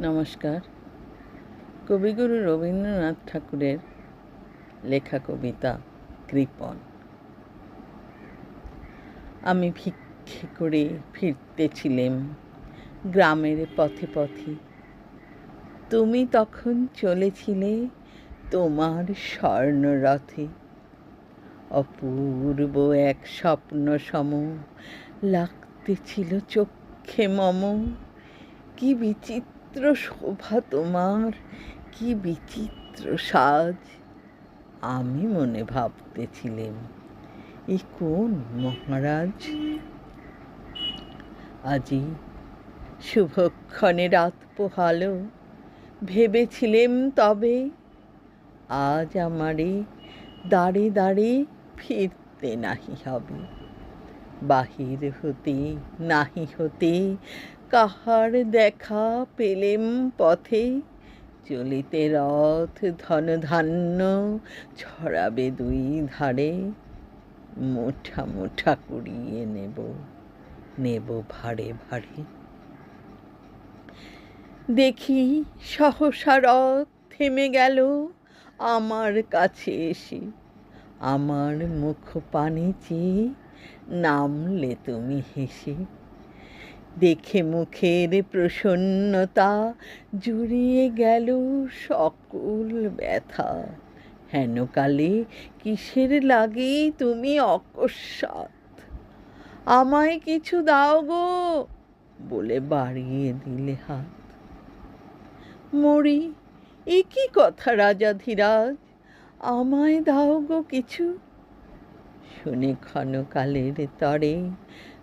নমস্কার। কবিগুরু রবীন্দ্রনাথ ঠাকুরের লেখা কবিতা কৃপণ আমি ভিক্ষে করে ফিরতেছিলেম গ্রামের পথে পথে। তুমি তখন চলেছিলে তোমার স্বর্ণরথে। অপূর্ব এক স্বপ্ন সম লাগতেছিল চক্ষে মম। কি বিচিত্র শোভা তোমার, কি বিচিত্র সাজ। আমি মনে ভাবতেছিলেম, এ কোন মহারাজ? আজি শুভক্ষণে রাত পোহালো, ভেবেছিলেম তবে আজ আমারে দাঁড়ে দাঁড়ে ফিরতে নাহি হবে। বাহির হতে নাহি হতে কাহার দেখা পেলেম পথে? চলিতে রথ ধন ধান্য ছড়াবে দুই ধারে। মুঠা মুঠা কুড়িয়ে নেব নেব ভাড়ে ভাড়ে দেখি সহসা রথ থেমে গেল আমার কাছে এসে। আমার মুখ পানে চেয়ে নামলে তুমি হেসে। দেখে মুখের প্রসন্নতা জুড়িয়ে গেল সকল ব্যথা। হেনকালে কিসের লাগে তুমি অকস্মাৎ? আমায় কিছু দাও গো, বলে বাড়িয়ে দিলে হাত। মরি, এ কি কথা রাজা ধীরাজ? আমায় দাও গো কিছু। শুনে ক্ষণকালের তরে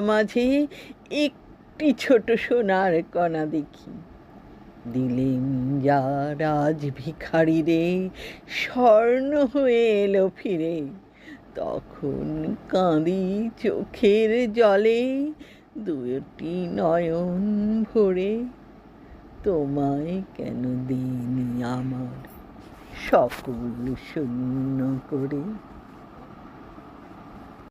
মাঝে একটি ছোট সোনার কণা দেখি। দিলেন যা রাজ ভিখারি রে, স্বর্ণ হয়ে এলো ফিরে। তখন কাঁদি চোখের জলে দুটি নয়ন ভরে, তোমায় কেন দিইনি আমার সকল শূন্য করে?